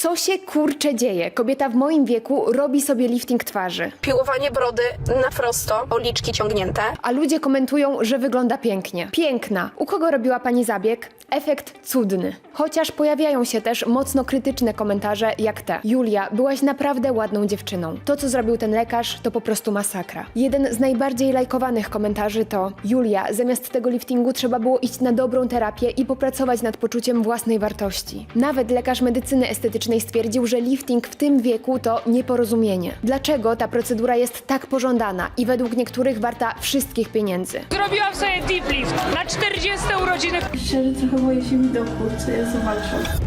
Co się kurcze dzieje? Kobieta w moim wieku robi sobie lifting twarzy. Piłowanie brody na prosto, policzki ciągnięte. A ludzie komentują, że wygląda pięknie. Piękna. U kogo robiła pani zabieg? Efekt cudny. Chociaż pojawiają się też mocno krytyczne komentarze jak te. Julia, byłaś naprawdę ładną dziewczyną. To, co zrobił ten lekarz, to po prostu masakra. Jeden z najbardziej lajkowanych komentarzy to Julia, zamiast tego liftingu trzeba było iść na dobrą terapię i popracować nad poczuciem własnej wartości. Nawet lekarz medycyny estetycznej stwierdził, że lifting w tym wieku to nieporozumienie. Dlaczego ta procedura jest tak pożądana i według niektórych warta wszystkich pieniędzy? Zrobiłam sobie deep lift na 40 urodziny. Szczerze trochę boję się widoku, co ja zobaczę.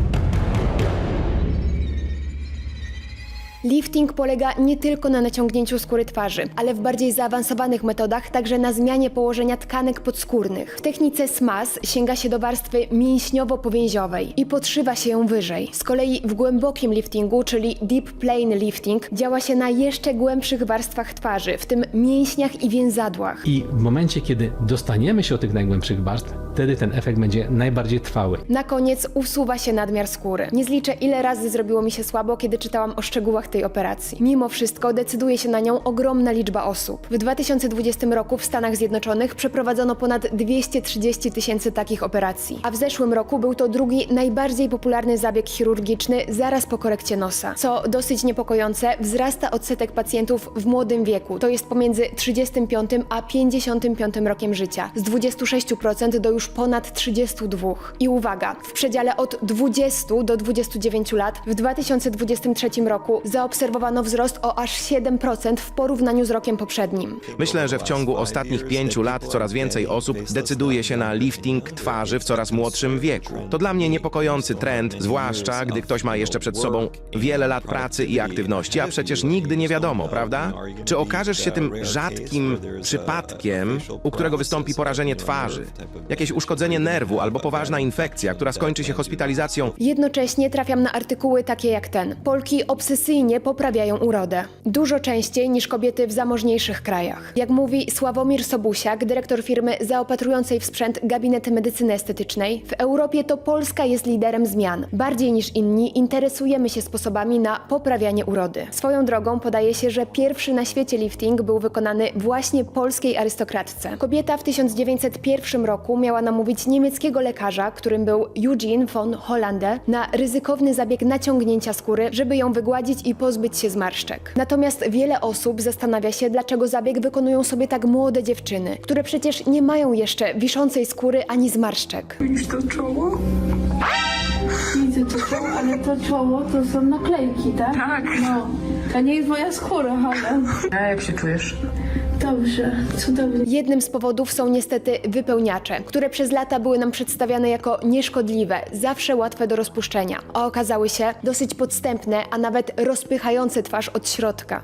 Lifting polega nie tylko na naciągnięciu skóry twarzy, ale w bardziej zaawansowanych metodach także na zmianie położenia tkanek podskórnych. W technice SMAS sięga się do warstwy mięśniowo-powięziowej i podszywa się ją wyżej. Z kolei w głębokim liftingu, czyli deep plane lifting, działa się na jeszcze głębszych warstwach twarzy, w tym mięśniach i więzadłach. I w momencie, kiedy dostaniemy się do tych najgłębszych warstw, wtedy ten efekt będzie najbardziej trwały. Na koniec usuwa się nadmiar skóry. Nie zliczę, ile razy zrobiło mi się słabo, kiedy czytałam o szczegółach tej operacji. Mimo wszystko decyduje się na nią ogromna liczba osób. W 2020 roku w Stanach Zjednoczonych przeprowadzono ponad 230 tysięcy takich operacji, a w zeszłym roku był to drugi najbardziej popularny zabieg chirurgiczny zaraz po korekcie nosa. Co dosyć niepokojące, wzrasta odsetek pacjentów w młodym wieku, to jest pomiędzy 35 a 55 rokiem życia, z 26% do już ponad 32. I uwaga, w przedziale od 20 do 29 lat w 2023 roku zaobserwowano wzrost o aż 7% w porównaniu z rokiem poprzednim. Myślę, że w ciągu ostatnich pięciu lat coraz więcej osób decyduje się na lifting twarzy w coraz młodszym wieku. To dla mnie niepokojący trend, zwłaszcza gdy ktoś ma jeszcze przed sobą wiele lat pracy i aktywności, a przecież nigdy nie wiadomo, prawda? Czy okażesz się tym rzadkim przypadkiem, u którego wystąpi porażenie twarzy, jakieś uszkodzenie nerwu albo poważna infekcja, która skończy się hospitalizacją Jednocześnie trafiam na artykuły takie jak ten. Polki obsesyjnie poprawiają urodę. Dużo częściej niż kobiety w zamożniejszych krajach. Jak mówi Sławomir Sobusiak, dyrektor firmy zaopatrującej w sprzęt gabinety medycyny estetycznej, w Europie to Polska jest liderem zmian. Bardziej niż inni interesujemy się sposobami na poprawianie urody. Swoją drogą podaje się, że pierwszy na świecie lifting był wykonany właśnie polskiej arystokratce. Kobieta w 1901 roku miała namówić niemieckiego lekarza, którym był Eugene von Hollande, na ryzykowny zabieg naciągnięcia skóry, żeby ją wygładzić i pozbyć się zmarszczek. Natomiast wiele osób zastanawia się, dlaczego zabieg wykonują sobie tak młode dziewczyny, które przecież nie mają jeszcze wiszącej skóry ani zmarszczek. Widzisz to czoło? Widzę to czoło, ale to czoło to są naklejki, tak? Tak. No, to nie jest moja skóra, ale A jak się czujesz? Dobrze, cudownie. Jednym z powodów są niestety wypełniacze, które przez lata były nam przedstawiane jako nieszkodliwe, zawsze łatwe do rozpuszczenia, a okazały się dosyć podstępne, a nawet rozpychające twarz od środka.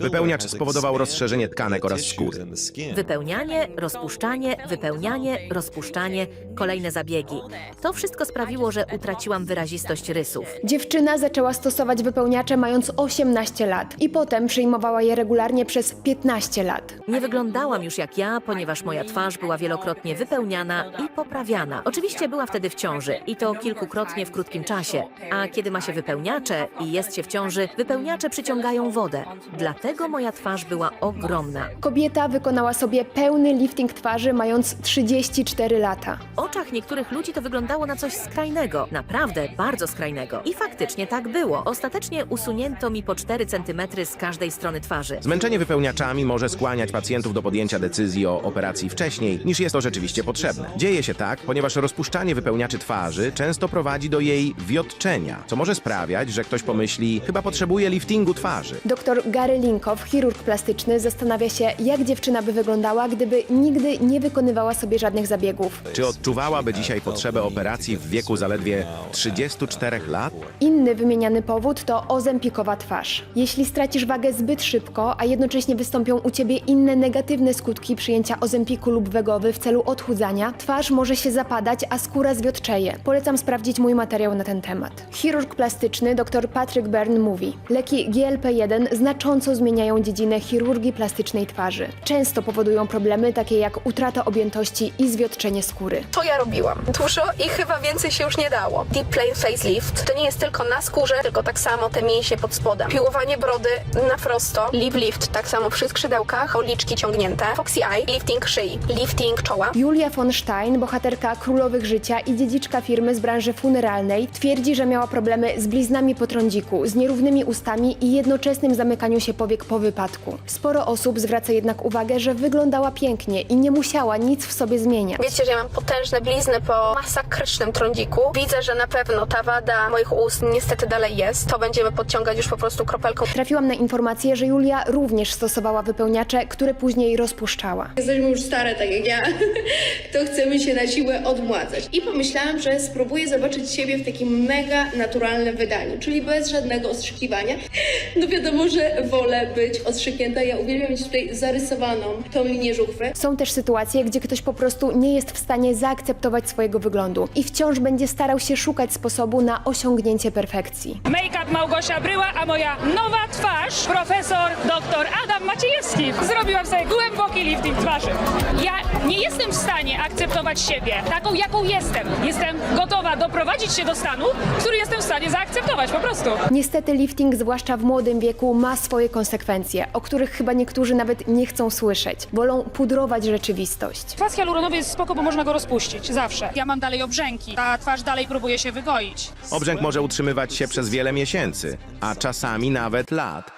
Wypełniacz spowodował rozszerzenie tkanek oraz skóry. Wypełnianie, rozpuszczanie, wypełnianie, rozpuszczanie, kolejne zabiegi. To wszystko sprawiło, że utraciłam wyrazistość rysów. Dziewczyna zaczęła stosować wypełniacze mając 18 lat i potem przyjmowała je regularnie przez 15 lat. Nie wyglądałam już jak ja, ponieważ moja twarz była wielokrotnie wypełniana i poprawiana. Oczywiście była wtedy w ciąży i to kilkukrotnie w krótkim czasie. A kiedy ma się wypełniacze i jest się w ciąży, wypełniacze przyciągają wodę. Dlatego moja twarz była ogromna. Kobieta wykonała sobie pełny lifting twarzy mając 34 lata. W oczach niektórych ludzi to wyglądało na coś skrajnego, naprawdę bardzo skrajnego. I faktycznie tak było. Ostatecznie usunięto mi po 4 cm z każdej strony twarzy. Zmęczenie wypełniaczami może skłaniać pacjentów do podjęcia decyzji o operacji wcześniej, niż jest to rzeczywiście potrzebne. Dzieje się tak, ponieważ rozpuszczanie wypełniaczy twarzy często prowadzi do jej wiotczenia, co może sprawiać, że ktoś pomyśli, chyba potrzebuje liftingu twarzy. Dr Gary Linkow, chirurg plastyczny, zastanawia się, jak dziewczyna by wyglądała, gdyby nigdy nie wykonywała sobie żadnych zabiegów. Czy odczuwałaby dzisiaj potrzebę operacji w wieku zaledwie 34 lat? Inny wymieniany powód to ozempikowa twarz. Jeśli stracisz wagę zbyt szybko, a jednocześnie wystąpią u ciebie inne negatywne skutki przyjęcia ozempiku lub wegowy w celu odchudzania, twarz może się zapadać, a skóra zwiotczeje. Polecam sprawdzić mój materiał na ten temat. Chirurg plastyczny dr Patrick Byrne mówi: Leki GLP-1 znacząco zmieniają dziedzinę chirurgii plastycznej twarzy. Często powodują problemy takie jak utrata objętości i zwiotczenie skóry. To ja robiłam. Dużo i chyba więcej się już nie dało. Deep Plane Facelift to nie jest tylko na skórze, tylko tak samo te mięśnie pod spodem. Piłowanie brody na prosto. Lip lift tak samo przy skrzydełkach, policzki ciągnięte. Foxy Eye, lifting szyi, lifting czoła. Julia von Stein, bohaterka królowych życia i dziedziczka firmy z branży funeralnej, twierdzi, że miała problemy z bliznami po trądziku, z nierównymi ustami i jednoczesnym zamykaniu się powiek po wypadku. Sporo osób zwraca jednak uwagę, że wyglądała pięknie i nie musiała nic w sobie zmieniać. Wiecie, że ja mam potężne blizny po masakrycznym trądziku. Widzę, że na pewno ta wada moich ust niestety dalej jest. To będziemy podciągać już po prostu kropelką. Trafiłam na informację, że Julia również stosowała wypełniacze, które później rozpuszczała. Jesteśmy już stare, tak jak ja, to chcemy się na siłę odmładzać. I pomyślałam, że spróbuję zobaczyć siebie w takim mega naturalnym wydaniu, czyli bez żadnego ostrzykiwania. No wiadomo, że wolę być odstrzyknięta. Ja uwielbiam mieć tutaj zarysowaną tą linię żuchwy. Są też sytuacje, gdzie ktoś po prostu nie jest w stanie zaakceptować swojego wyglądu i wciąż będzie starał się szukać sposobu na osiągnięcie perfekcji. Make-up Małgosia Bryła, a moja nowa twarz, profesor dr Adam Maciejewski. Zrobiłam sobie głęboki lifting twarzy. Ja nie jestem w stanie akceptować siebie taką, jaką jestem. Jestem gotowa doprowadzić się do stanu, który jestem w stanie zaakceptować po prostu. Niestety lifting, zwłaszcza w młodym wieku, ma swoje konsekwencje, o których chyba niektórzy nawet nie chcą słyszeć. Wolą pudrować rzeczywistość. Kwas hialuronowy jest spoko, bo można go rozpuścić. Zawsze. Ja mam dalej obrzęki. Ta twarz dalej próbuje się wygoić. Obrzęk może utrzymywać się przez wiele miesięcy, a czasami nawet lat.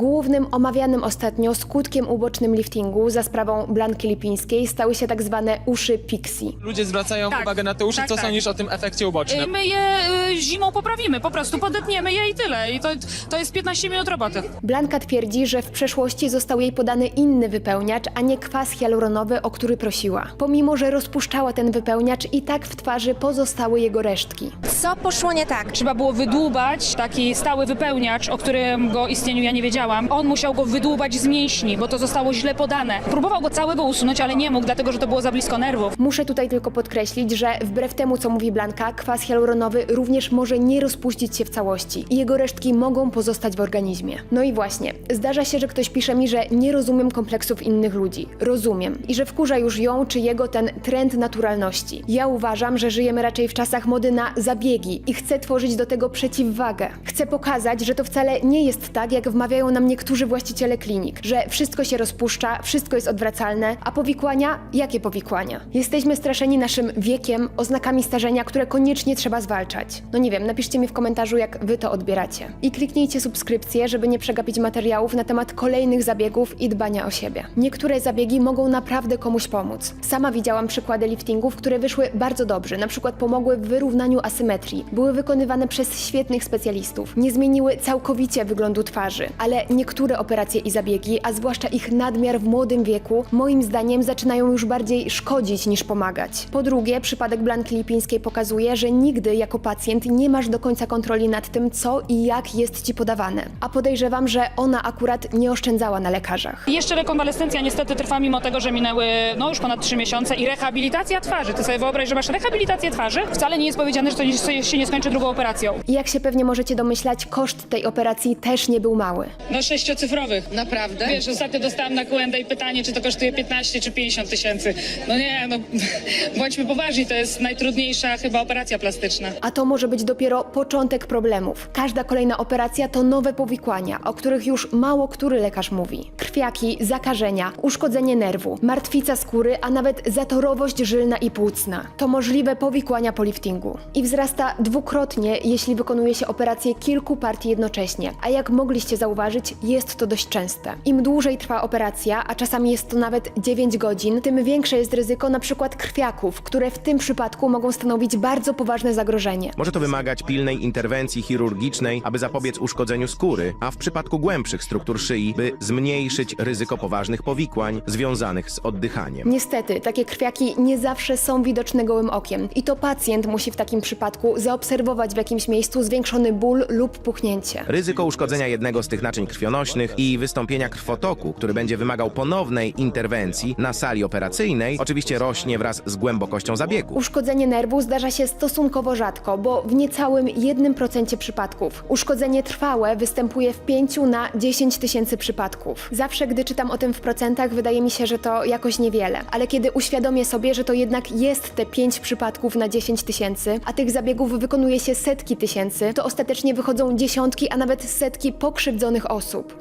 Głównym omawianym ostatnio skutkiem ubocznym liftingu za sprawą Blanki Lipińskiej stały się tak zwane uszy pixie. Ludzie zwracają Tak, uwagę na te uszy. tak, Co tak. sądzisz o tym efekcie ubocznym? My je y, zimą poprawimy, po prostu podetniemy je i tyle. I to, to jest 15 minut roboty. Blanka twierdzi, że w przeszłości został jej podany inny wypełniacz, a nie kwas hialuronowy, o który prosiła. Pomimo, że rozpuszczała ten wypełniacz, i tak w twarzy pozostały jego resztki. Co poszło nie tak? Trzeba było wydłubać taki stały wypełniacz, o którym go istnieniu ja nie wiedziałam. On musiał go wydłubać z mięśni, bo to zostało źle podane. Próbował go całego usunąć, ale nie mógł, dlatego że to było za blisko nerwów. Muszę tutaj tylko podkreślić, że wbrew temu, co mówi Blanka, kwas hialuronowy również może nie rozpuścić się w całości i jego resztki mogą pozostać w organizmie. No i właśnie, zdarza się, że ktoś pisze mi, że nie rozumiem kompleksów innych ludzi. Rozumiem. I że wkurza już ją czy jego ten trend naturalności. Ja uważam, że żyjemy raczej w czasach mody na zabiegi i chcę tworzyć do tego przeciwwagę. Chcę pokazać, że to wcale nie jest tak, jak wmawiają nam niektórzy właściciele klinik, że wszystko się rozpuszcza, wszystko jest odwracalne, a powikłania? Jakie powikłania? Jesteśmy straszeni naszym wiekiem, oznakami starzenia, które koniecznie trzeba zwalczać. No nie wiem, napiszcie mi w komentarzu, jak wy to odbieracie. I kliknijcie subskrypcję, żeby nie przegapić materiałów na temat kolejnych zabiegów i dbania o siebie. Niektóre zabiegi mogą naprawdę komuś pomóc. Sama widziałam przykłady liftingów, które wyszły bardzo dobrze, na przykład pomogły w wyrównaniu asymetrii, były wykonywane przez świetnych specjalistów, nie zmieniły całkowicie wyglądu twarzy, ale niektóre operacje i zabiegi, a zwłaszcza ich nadmiar w młodym wieku, moim zdaniem zaczynają już bardziej szkodzić niż pomagać. Po drugie, przypadek Blanki Lipińskiej pokazuje, że nigdy jako pacjent nie masz do końca kontroli nad tym, co i jak jest ci podawane. A podejrzewam, że ona akurat nie oszczędzała na lekarzach. Jeszcze rekonwalescencja niestety trwa, mimo tego, że minęły no już ponad 3 miesiące i rehabilitacja twarzy. Ty sobie wyobraź, że masz rehabilitację twarzy. Wcale nie jest powiedziane, że to się nie skończy drugą operacją. Jak się pewnie możecie domyślać, koszt tej operacji też nie był mały. No sześciocyfrowych. Naprawdę? Wiesz, ostatnio dostałam na Q&A pytanie, czy to kosztuje 15 czy 50 tysięcy. No nie, no bądźmy poważni, to jest najtrudniejsza chyba operacja plastyczna. A to może być dopiero początek problemów. Każda kolejna operacja to nowe powikłania, o których już mało który lekarz mówi. Krwiaki, zakażenia, uszkodzenie nerwu, martwica skóry, a nawet zatorowość żylna i płucna. To możliwe powikłania po liftingu. I wzrasta dwukrotnie, jeśli wykonuje się operację kilku partii jednocześnie. A jak mogliście zauważyć, zauważyć, jest to dość częste. Im dłużej trwa operacja, a czasami jest to nawet 9 godzin, tym większe jest ryzyko na przykład krwiaków, które w tym przypadku mogą stanowić bardzo poważne zagrożenie. Może to wymagać pilnej interwencji chirurgicznej, aby zapobiec uszkodzeniu skóry, a w przypadku głębszych struktur szyi, by zmniejszyć ryzyko poważnych powikłań związanych z oddychaniem. Niestety, takie krwiaki nie zawsze są widoczne gołym okiem i to pacjent musi w takim przypadku zaobserwować w jakimś miejscu zwiększony ból lub puchnięcie. Ryzyko uszkodzenia jednego z tych naczyń krwionośnych i wystąpienia krwotoku, który będzie wymagał ponownej interwencji na sali operacyjnej, oczywiście rośnie wraz z głębokością zabiegu. Uszkodzenie nerwu zdarza się stosunkowo rzadko, bo w niecałym 1% przypadków. Uszkodzenie trwałe występuje w 5 na 10 tysięcy przypadków. Zawsze, gdy czytam o tym w procentach, wydaje mi się, że to jakoś niewiele. Ale kiedy uświadomię sobie, że to jednak jest te 5 przypadków na 10 tysięcy, a tych zabiegów wykonuje się setki tysięcy, to ostatecznie wychodzą dziesiątki, a nawet setki pokrzywdzonych osób.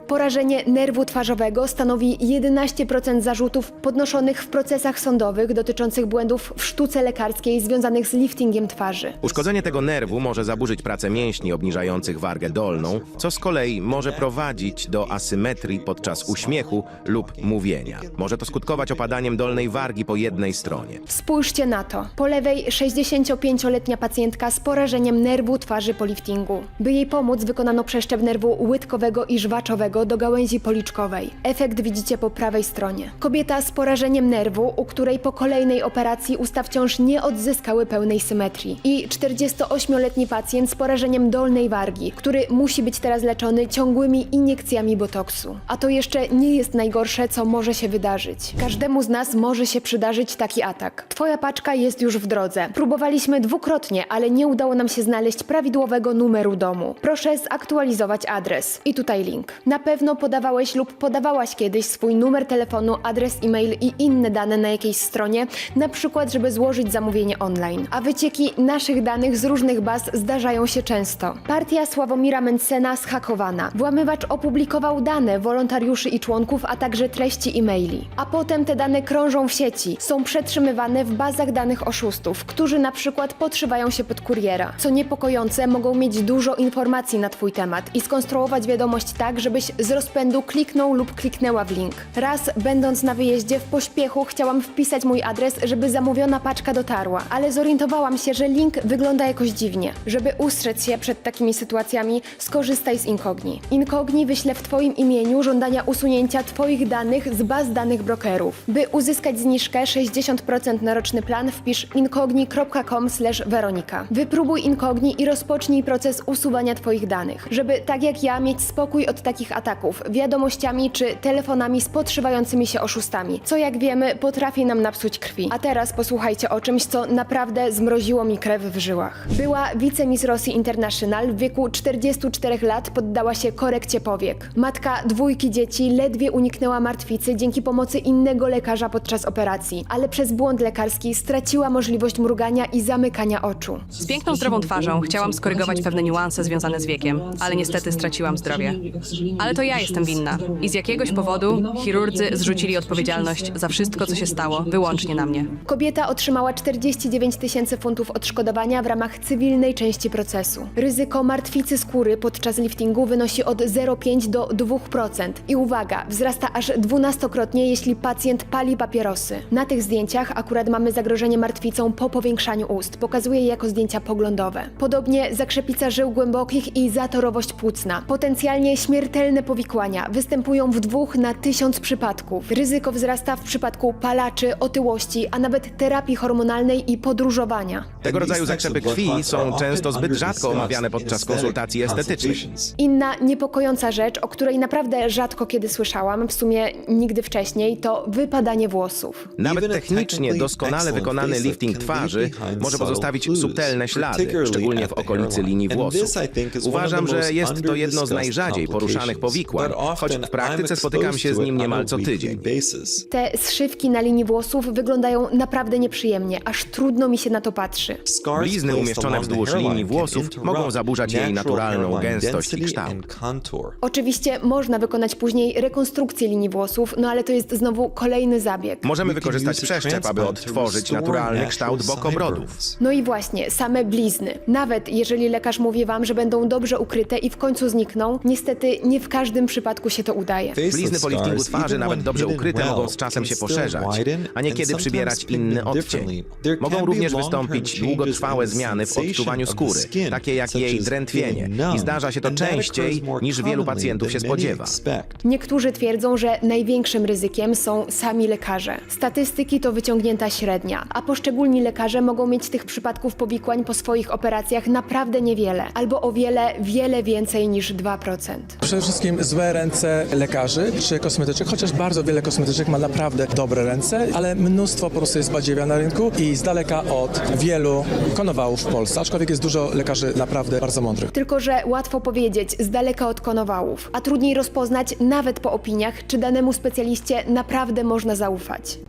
Porażenie nerwu twarzowego stanowi 11% zarzutów podnoszonych w procesach sądowych dotyczących błędów w sztuce lekarskiej związanych z liftingiem twarzy. Uszkodzenie tego nerwu może zaburzyć pracę mięśni obniżających wargę dolną, co z kolei może prowadzić do asymetrii podczas uśmiechu lub mówienia. Może to skutkować opadaniem dolnej wargi po jednej stronie. Spójrzcie na to. Po lewej 65-letnia pacjentka z porażeniem nerwu twarzy po liftingu. By jej pomóc, wykonano przeszczep nerwu łydkowego i żwaczowego do gałęzi policzkowej. Efekt widzicie po prawej stronie. Kobieta z porażeniem nerwu, u której po kolejnej operacji usta wciąż nie odzyskały pełnej symetrii. I 48-letni pacjent z porażeniem dolnej wargi, który musi być teraz leczony ciągłymi iniekcjami botoksu. A to jeszcze nie jest najgorsze, co może się wydarzyć. Każdemu z nas może się przydarzyć taki atak. Twoja paczka jest już w drodze. Próbowaliśmy dwukrotnie, ale nie udało nam się znaleźć prawidłowego numeru domu. Proszę zaktualizować adres. I tutaj link. Na pewno podawałeś lub podawałaś kiedyś swój numer telefonu, adres e-mail i inne dane na jakiejś stronie, na przykład, żeby złożyć zamówienie online. A wycieki naszych danych z różnych baz zdarzają się często. Partia Sławomira Mencena zhakowana. Włamywacz opublikował dane wolontariuszy i członków, a także treści e-maili. A potem te dane krążą w sieci, są przetrzymywane w bazach danych oszustów, którzy na przykład podszywają się pod kuriera. Co niepokojące, mogą mieć dużo informacji na Twój temat i skonstruować wiadomość tak, żebyś z rozpędu kliknął lub kliknęła w link. Raz, będąc na wyjeździe, w pośpiechu chciałam wpisać mój adres, żeby zamówiona paczka dotarła, ale zorientowałam się, że link wygląda jakoś dziwnie. Żeby ustrzec się przed takimi sytuacjami, skorzystaj z Incogni. Incogni wyśle w Twoim imieniu żądania usunięcia Twoich danych z baz danych brokerów. By uzyskać zniżkę 60% na roczny plan, wpisz incogni.com weronika. Wypróbuj Incogni i rozpocznij proces usuwania Twoich danych, żeby tak jak ja mieć spokój od takich ataków, wiadomościami czy telefonami z podszywającymi się oszustami, co jak wiemy potrafi nam napsuć krwi. A teraz posłuchajcie o czymś, co naprawdę zmroziło mi krew w żyłach. Była wicemis Rosji International w wieku 44 lat poddała się korekcie powiek. Matka dwójki dzieci ledwie uniknęła martwicy dzięki pomocy innego lekarza podczas operacji, ale przez błąd lekarski straciła możliwość mrugania i zamykania oczu. Z piękną, zdrową twarzą chciałam skorygować pewne niuanse związane z wiekiem, ale niestety straciłam zdrowie. Ale to ja jestem winna. I z jakiegoś powodu chirurdzy zrzucili odpowiedzialność za wszystko, co się stało, wyłącznie na mnie. Kobieta otrzymała 49 tysięcy funtów odszkodowania w ramach cywilnej części procesu. Ryzyko martwicy skóry podczas liftingu wynosi od 0,5 do 2%. I uwaga, wzrasta aż dwunastokrotnie, jeśli pacjent pali papierosy. Na tych zdjęciach akurat mamy zagrożenie martwicą po powiększaniu ust. Pokazuje je jako zdjęcia poglądowe. Podobnie zakrzepica żył głębokich i zatorowość płucna. Potencjalnie śmiertelne powikłania występują w dwóch na tysiąc przypadków. Ryzyko wzrasta w przypadku palaczy, otyłości, a nawet terapii hormonalnej i podróżowania. Tego rodzaju zakrzepy krwi są często zbyt rzadko omawiane podczas konsultacji estetycznych. Inna niepokojąca rzecz, o której naprawdę rzadko kiedy słyszałam, w sumie nigdy wcześniej, to wypadanie włosów. Nawet technicznie doskonale wykonany lifting twarzy może pozostawić subtelne ślady, szczególnie w okolicy linii włosów. Uważam, że jest to jedno z najrzadziej poruszanych powikłań, choć w praktyce spotykam się z nim niemal co tydzień. Te zszywki na linii włosów wyglądają naprawdę nieprzyjemnie, aż trudno mi się na to patrzy. Blizny umieszczone wzdłuż linii włosów mogą zaburzać jej naturalną gęstość i kształt. Oczywiście można wykonać później rekonstrukcję linii włosów, no ale to jest znowu kolejny zabieg. Możemy wykorzystać przeszczep, aby odtworzyć naturalny kształt bokobrodów. No i właśnie, same blizny. Nawet jeżeli lekarz mówi wam, że będą dobrze ukryte i w końcu znikną, niestety niestety nie w każdym przypadku się to udaje. Blizny po liftingu twarzy, nawet dobrze ukryte, mogą z czasem się poszerzać, a niekiedy przybierać inny odcień. Mogą również wystąpić długotrwałe zmiany w odczuwaniu skóry, takie jak jej drętwienie. I zdarza się to częściej, niż wielu pacjentów się spodziewa. Niektórzy twierdzą, że największym ryzykiem są sami lekarze. Statystyki to wyciągnięta średnia, a poszczególni lekarze mogą mieć tych przypadków powikłań po swoich operacjach naprawdę niewiele, albo o wiele, wiele więcej niż 2%. Przede wszystkim złe ręce lekarzy czy kosmetyczek, chociaż bardzo wiele kosmetyczek ma naprawdę dobre ręce, ale mnóstwo po prostu jest badziewia na rynku i z daleka od wielu konowałów w Polsce, aczkolwiek jest dużo lekarzy naprawdę bardzo mądrych. Tylko, że łatwo powiedzieć z daleka od konowałów, a trudniej rozpoznać nawet po opiniach, czy danemu specjaliście naprawdę można zaufać.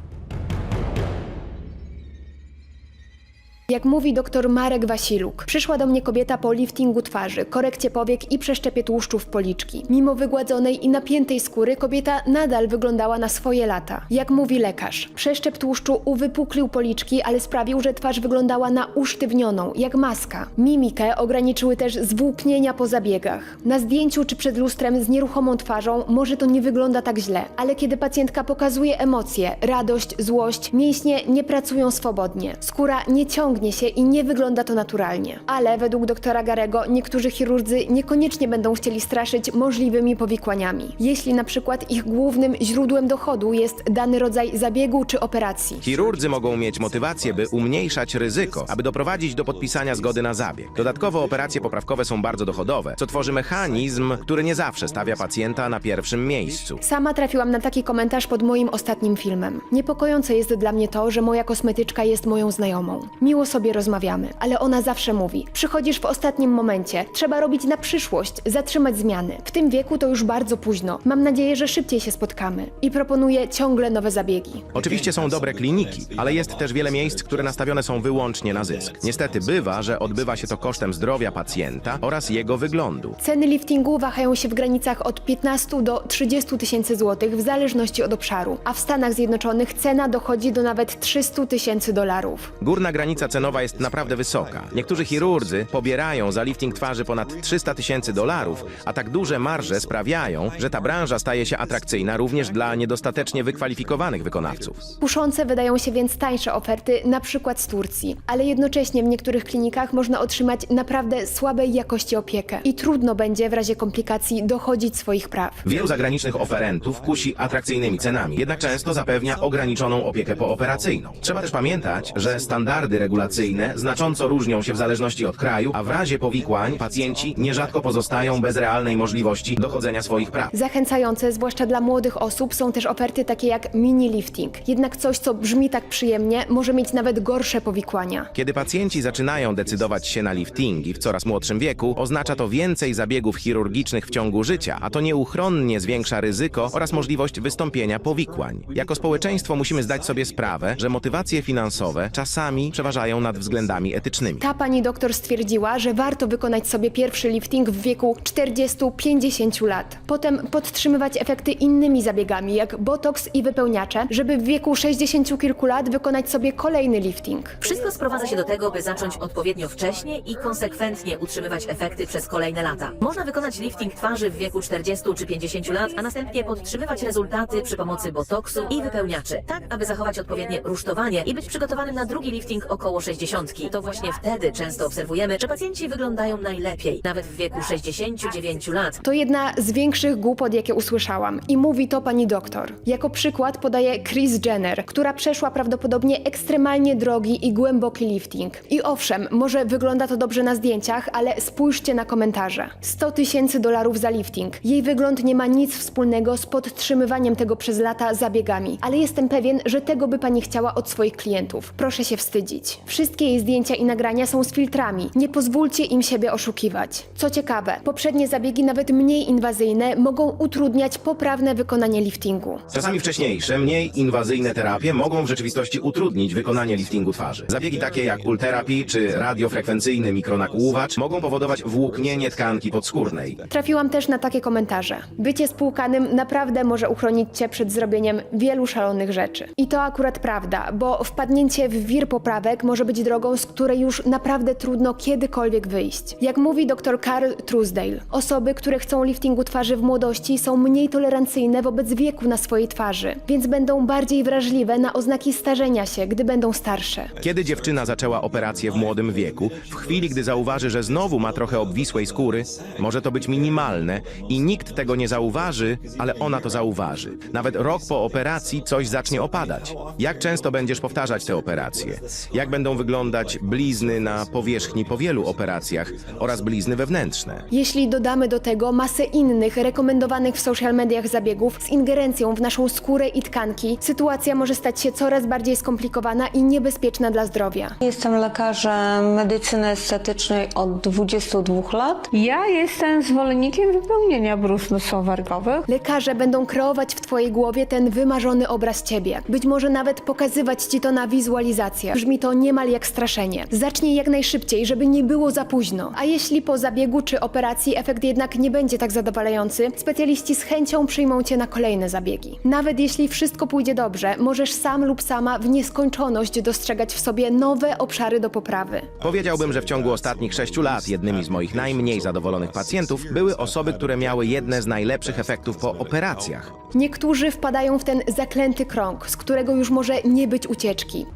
Jak mówi dr Marek Wasiluk, przyszła do mnie kobieta po liftingu twarzy, korekcie powiek i przeszczepie tłuszczów policzki. Mimo wygładzonej i napiętej skóry kobieta nadal wyglądała na swoje lata. Jak mówi lekarz, przeszczep tłuszczu uwypuklił policzki, ale sprawił, że twarz wyglądała na usztywnioną, jak maska. Mimikę ograniczyły też zwłóknienia po zabiegach. Na zdjęciu czy przed lustrem z nieruchomą twarzą może to nie wygląda tak źle, ale kiedy pacjentka pokazuje emocje, radość, złość, mięśnie nie pracują swobodnie. Skóra nie ciągnie się i nie wygląda to naturalnie. Ale według doktora Garego niektórzy chirurdzy niekoniecznie będą chcieli straszyć możliwymi powikłaniami. Jeśli na przykład ich głównym źródłem dochodu jest dany rodzaj zabiegu czy operacji. Chirurdzy mogą mieć motywację, by umniejszać ryzyko, aby doprowadzić do podpisania zgody na zabieg. Dodatkowo operacje poprawkowe są bardzo dochodowe, co tworzy mechanizm, który nie zawsze stawia pacjenta na pierwszym miejscu. Sama trafiłam na taki komentarz pod moim ostatnim filmem. Niepokojące jest dla mnie to, że moja kosmetyczka jest moją znajomą. Miło sobie rozmawiamy, ale ona zawsze mówi: Przychodzisz w ostatnim momencie, trzeba robić na przyszłość, zatrzymać zmiany. W tym wieku to już bardzo późno. Mam nadzieję, że szybciej się spotkamy. I proponuje ciągle nowe zabiegi. Oczywiście są dobre kliniki, ale jest też wiele miejsc, które nastawione są wyłącznie na zysk. Niestety bywa, że odbywa się to kosztem zdrowia pacjenta oraz jego wyglądu. Ceny liftingu wahają się w granicach od 15 do 30 tysięcy złotych w zależności od obszaru, a w Stanach Zjednoczonych cena dochodzi do nawet 300 tysięcy dolarów. Górna granica cenowa jest naprawdę wysoka. Niektórzy chirurdzy pobierają za lifting twarzy ponad 300 tysięcy dolarów, a tak duże marże sprawiają, że ta branża staje się atrakcyjna również dla niedostatecznie wykwalifikowanych wykonawców. Kuszące wydają się więc tańsze oferty, na przykład z Turcji, ale jednocześnie w niektórych klinikach można otrzymać naprawdę słabej jakości opiekę i trudno będzie w razie komplikacji dochodzić swoich praw. Wielu zagranicznych oferentów kusi atrakcyjnymi cenami, jednak często zapewnia ograniczoną opiekę pooperacyjną. Trzeba też pamiętać, że standardy regulacyjne znacząco różnią się w zależności od kraju, a w razie powikłań pacjenci nierzadko pozostają bez realnej możliwości dochodzenia swoich praw. Zachęcające, zwłaszcza dla młodych osób, są też oferty takie jak mini lifting. Jednak coś, co brzmi tak przyjemnie, może mieć nawet gorsze powikłania. Kiedy pacjenci zaczynają decydować się na liftingi w coraz młodszym wieku, oznacza to więcej zabiegów chirurgicznych w ciągu życia, a to nieuchronnie zwiększa ryzyko oraz możliwość wystąpienia powikłań. Jako społeczeństwo musimy zdać sobie sprawę, że motywacje finansowe czasami przeważają nad względami etycznymi. Ta pani doktor stwierdziła, że warto wykonać sobie pierwszy lifting w wieku 40-50 lat. Potem podtrzymywać efekty innymi zabiegami, jak botoks i wypełniacze, żeby w wieku 60 kilku lat wykonać sobie kolejny lifting. Wszystko sprowadza się do tego, by zacząć odpowiednio wcześnie i konsekwentnie utrzymywać efekty przez kolejne lata. Można wykonać lifting twarzy w wieku 40 czy 50 lat, a następnie podtrzymywać rezultaty przy pomocy botoksu i wypełniaczy, tak aby zachować odpowiednie rusztowanie i być przygotowanym na drugi lifting około 60. To właśnie wtedy często obserwujemy, że pacjenci wyglądają najlepiej, nawet w wieku 69 lat. To jedna z większych głupot, jakie usłyszałam. I mówi to pani doktor. Jako przykład podaje Kris Jenner, która przeszła prawdopodobnie ekstremalnie drogi i głęboki lifting. I owszem, może wygląda to dobrze na zdjęciach, ale spójrzcie na komentarze. 100 tysięcy dolarów za lifting. Jej wygląd nie ma nic wspólnego z podtrzymywaniem tego przez lata zabiegami, ale jestem pewien, że tego by pani chciała od swoich klientów. Proszę się wstydzić. Wszystkie jej zdjęcia i nagrania są z filtrami. Nie pozwólcie im siebie oszukiwać. Co ciekawe, poprzednie zabiegi, nawet mniej inwazyjne, mogą utrudniać poprawne wykonanie liftingu. Czasami wcześniejsze, mniej inwazyjne terapie mogą w rzeczywistości utrudnić wykonanie liftingu twarzy. Zabiegi takie jak ulterapii czy radiofrekwencyjny mikronakłuwacz mogą powodować włóknienie tkanki podskórnej. Trafiłam też na takie komentarze. Bycie spłukanym naprawdę może uchronić cię przed zrobieniem wielu szalonych rzeczy. I to akurat prawda, bo wpadnięcie w wir poprawek może może być drogą, z której już naprawdę trudno kiedykolwiek wyjść. Jak mówi dr Carl Truesdale, osoby, które chcą liftingu twarzy w młodości są mniej tolerancyjne wobec wieku na swojej twarzy, więc będą bardziej wrażliwe na oznaki starzenia się, gdy będą starsze. Kiedy dziewczyna zaczęła operację w młodym wieku, w chwili, gdy zauważy, że znowu ma trochę obwisłej skóry, może to być minimalne i nikt tego nie zauważy, ale ona to zauważy. Nawet rok po operacji coś zacznie opadać. Jak często będziesz powtarzać te operacje? Jak będą wyglądać blizny na powierzchni po wielu operacjach oraz blizny wewnętrzne? Jeśli dodamy do tego masę innych rekomendowanych w social mediach zabiegów z ingerencją w naszą skórę i tkanki, sytuacja może stać się coraz bardziej skomplikowana i niebezpieczna dla zdrowia. Jestem lekarzem medycyny estetycznej od 22 lat. Ja jestem zwolennikiem wypełnienia bruzd nosowarkowych. Lekarze będą kreować w Twojej głowie ten wymarzony obraz Ciebie. Być może nawet pokazywać Ci to na wizualizację. Brzmi to niemal jak straszenie. Zacznij jak najszybciej, żeby nie było za późno. A jeśli po zabiegu czy operacji efekt jednak nie będzie tak zadowalający, specjaliści z chęcią przyjmą Cię na kolejne zabiegi. Nawet jeśli wszystko pójdzie dobrze, możesz sam lub sama w nieskończoność dostrzegać w sobie nowe obszary do poprawy. Powiedziałbym, że w ciągu ostatnich sześciu lat jednymi z moich najmniej zadowolonych pacjentów były osoby, które miały jedne z najlepszych efektów po operacjach. Niektórzy wpadają w ten zaklęty krąg, z którego już może nie być ucieczki.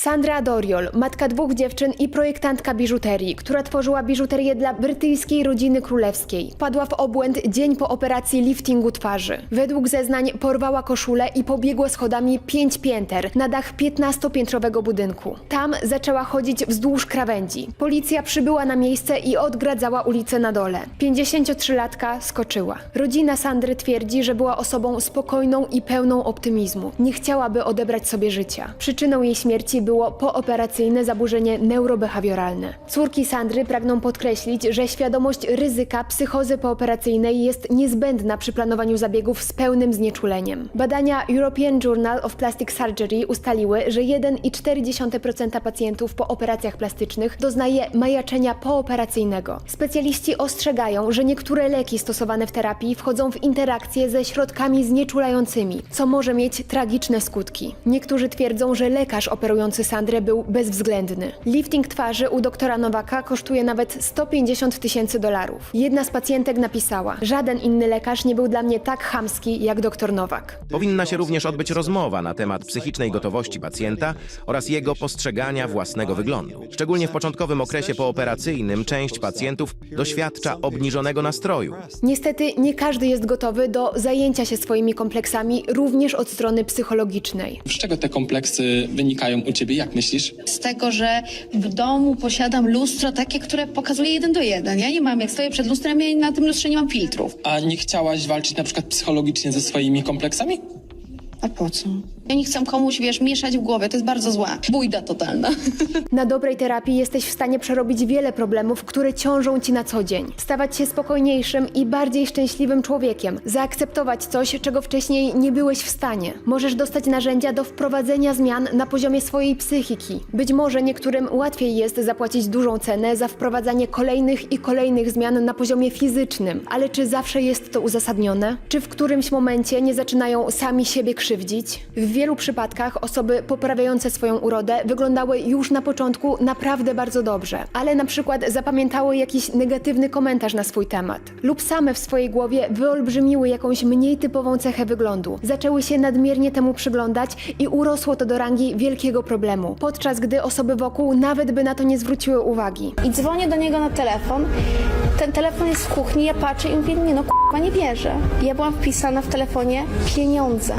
Sandra Doriol, matka dwóch dziewczyn i projektantka biżuterii, która tworzyła biżuterię dla brytyjskiej rodziny królewskiej, padła w obłęd dzień po operacji liftingu twarzy. Według zeznań porwała koszulę i pobiegła schodami pięć pięter na dach 15-piętrowego budynku. Tam zaczęła chodzić wzdłuż krawędzi. Policja przybyła na miejsce i odgradzała ulicę na dole. 53-latka skoczyła. Rodzina Sandry twierdzi, że była osobą spokojną i pełną optymizmu. Nie chciałaby odebrać sobie życia. Przyczyną jej śmierci było pooperacyjne zaburzenie neurobehawioralne. Córki Sandry pragną podkreślić, że świadomość ryzyka psychozy pooperacyjnej jest niezbędna przy planowaniu zabiegów z pełnym znieczuleniem. Badania European Journal of Plastic Surgery ustaliły, że 1,4% pacjentów po operacjach plastycznych doznaje majaczenia pooperacyjnego. Specjaliści ostrzegają, że niektóre leki stosowane w terapii wchodzą w interakcje ze środkami znieczulającymi, co może mieć tragiczne skutki. Niektórzy twierdzą, że lekarz operujący Sandrę był bezwzględny. Lifting twarzy u doktora Nowaka kosztuje nawet 150 tysięcy dolarów. Jedna z pacjentek napisała: Żaden inny lekarz nie był dla mnie tak chamski jak doktor Nowak. Powinna się również odbyć rozmowa na temat psychicznej gotowości pacjenta oraz jego postrzegania własnego wyglądu. Szczególnie w początkowym okresie pooperacyjnym część pacjentów doświadcza obniżonego nastroju. Niestety nie każdy jest gotowy do zajęcia się swoimi kompleksami również od strony psychologicznej. Z czego te kompleksy wynikają u ciebie? Jak myślisz? Z tego, że w domu posiadam lustro takie, które pokazuje jeden do jeden. Ja nie mam, jak stoję przed lustrem, ja na tym lustrze nie mam filtrów. A nie chciałaś walczyć na przykład psychologicznie ze swoimi kompleksami? A po co? Ja nie chcę komuś, wiesz, mieszać w głowie, to jest bardzo złe. Bójda totalna. Na dobrej terapii jesteś w stanie przerobić wiele problemów, które ciążą ci na co dzień. Stawać się spokojniejszym i bardziej szczęśliwym człowiekiem. Zaakceptować coś, czego wcześniej nie byłeś w stanie. Możesz dostać narzędzia do wprowadzenia zmian na poziomie swojej psychiki. Być może niektórym łatwiej jest zapłacić dużą cenę za wprowadzanie kolejnych i kolejnych zmian na poziomie fizycznym. Ale czy zawsze jest to uzasadnione? Czy w którymś momencie nie zaczynają sami siebie krzywdzić? W wielu przypadkach osoby poprawiające swoją urodę wyglądały już na początku naprawdę bardzo dobrze, ale na przykład zapamiętały jakiś negatywny komentarz na swój temat lub same w swojej głowie wyolbrzymiły jakąś mniej typową cechę wyglądu. Zaczęły się nadmiernie temu przyglądać i urosło to do rangi wielkiego problemu, podczas gdy osoby wokół nawet by na to nie zwróciły uwagi. I dzwonię do niego na telefon. Ten telefon jest w kuchni, ja patrzę i mówię, nie no k***a, nie wierzę. Ja byłam wpisana w telefonie pieniądze.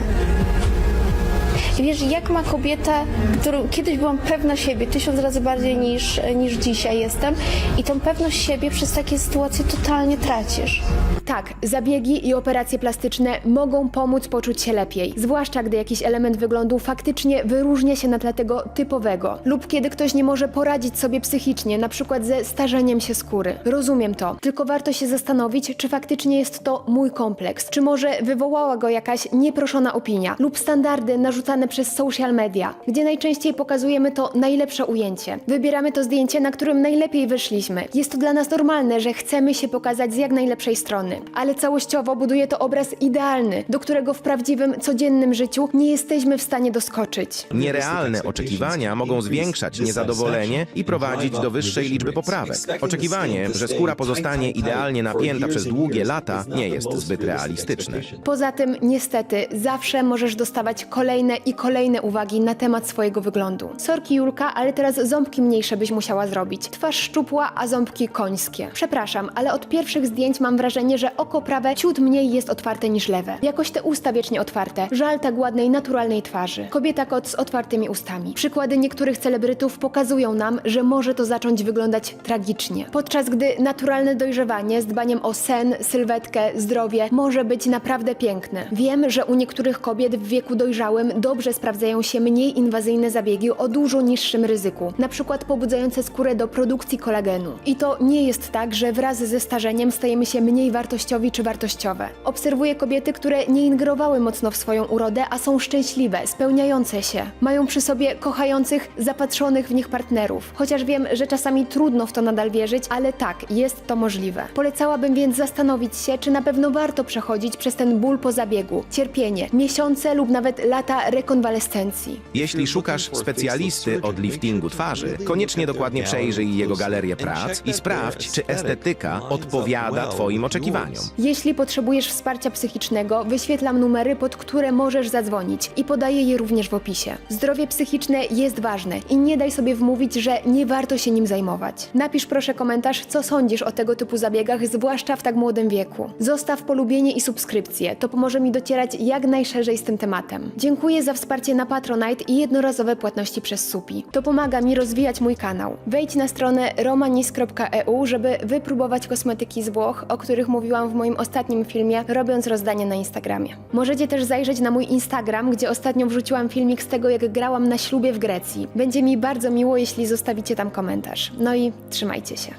Wiesz, jak ma kobieta, którą kiedyś byłam pewna siebie, tysiąc razy bardziej niż, niż dzisiaj jestem i tą pewność siebie przez takie sytuacje totalnie tracisz. Tak, zabiegi i operacje plastyczne mogą pomóc poczuć się lepiej, zwłaszcza gdy jakiś element wyglądu faktycznie wyróżnia się na tle tego typowego, lub kiedy ktoś nie może poradzić sobie psychicznie, na przykład ze starzeniem się skóry. Rozumiem to, tylko warto się zastanowić, czy faktycznie jest to mój kompleks, czy może wywołała go jakaś nieproszona opinia lub standardy narzucane przez social media, gdzie najczęściej pokazujemy to najlepsze ujęcie. Wybieramy to zdjęcie, na którym najlepiej wyszliśmy. Jest to dla nas normalne, że chcemy się pokazać z jak najlepszej strony. Ale całościowo buduje to obraz idealny, do którego w prawdziwym, codziennym życiu nie jesteśmy w stanie doskoczyć. Nierealne oczekiwania mogą zwiększać niezadowolenie i prowadzić do wyższej liczby poprawek. Oczekiwanie, że skóra pozostanie idealnie napięta przez długie lata, nie jest zbyt realistyczne. Poza tym, niestety, zawsze możesz dostawać kolejne i kolejne uwagi na temat swojego wyglądu. Sorki Julka, ale teraz ząbki mniejsze byś musiała zrobić. Twarz szczupła, a ząbki końskie. Przepraszam, ale od pierwszych zdjęć mam wrażenie, że oko prawe ciut mniej jest otwarte niż lewe. Jakoś te usta wiecznie otwarte. Żal tak ładnej, naturalnej twarzy. Kobieta kot z otwartymi ustami. Przykłady niektórych celebrytów pokazują nam, że może to zacząć wyglądać tragicznie. Podczas gdy naturalne dojrzewanie z dbaniem o sen, sylwetkę, zdrowie może być naprawdę piękne. Wiem, że u niektórych kobiet w wieku dojrzałym dobrze sprawdzają się mniej inwazyjne zabiegi o dużo niższym ryzyku, na przykład pobudzające skórę do produkcji kolagenu. I to nie jest tak, że wraz ze starzeniem stajemy się mniej wartościowi czy wartościowe. Obserwuję kobiety, które nie ingerowały mocno w swoją urodę, a są szczęśliwe, spełniające się. Mają przy sobie kochających, zapatrzonych w nich partnerów. Chociaż wiem, że czasami trudno w to nadal wierzyć, ale tak, jest to możliwe. Polecałabym więc zastanowić się, czy na pewno warto przechodzić przez ten ból po zabiegu, cierpienie, miesiące lub nawet lata rekonwalescencji. Jeśli szukasz specjalisty od liftingu twarzy, koniecznie dokładnie przejrzyj jego galerię prac i sprawdź, czy estetyka odpowiada Twoim oczekiwaniom. Jeśli potrzebujesz wsparcia psychicznego, wyświetlam numery, pod które możesz zadzwonić i podaję je również w opisie. Zdrowie psychiczne jest ważne i nie daj sobie wmówić, że nie warto się nim zajmować. Napisz proszę komentarz, co sądzisz o tego typu zabiegach, zwłaszcza w tak młodym wieku. Zostaw polubienie i subskrypcję, to pomoże mi docierać jak najszerzej z tym tematem. Dziękuję za wsparcie na Patronite i jednorazowe płatności przez Supi. To pomaga mi rozwijać mój kanał. Wejdź na stronę romanis.eu, żeby wypróbować kosmetyki z Włoch, o których mówiłam w moim ostatnim filmie, robiąc rozdanie na Instagramie. Możecie też zajrzeć na mój Instagram, gdzie ostatnio wrzuciłam filmik z tego, jak grałam na ślubie w Grecji. Będzie mi bardzo miło, jeśli zostawicie tam komentarz. No i trzymajcie się.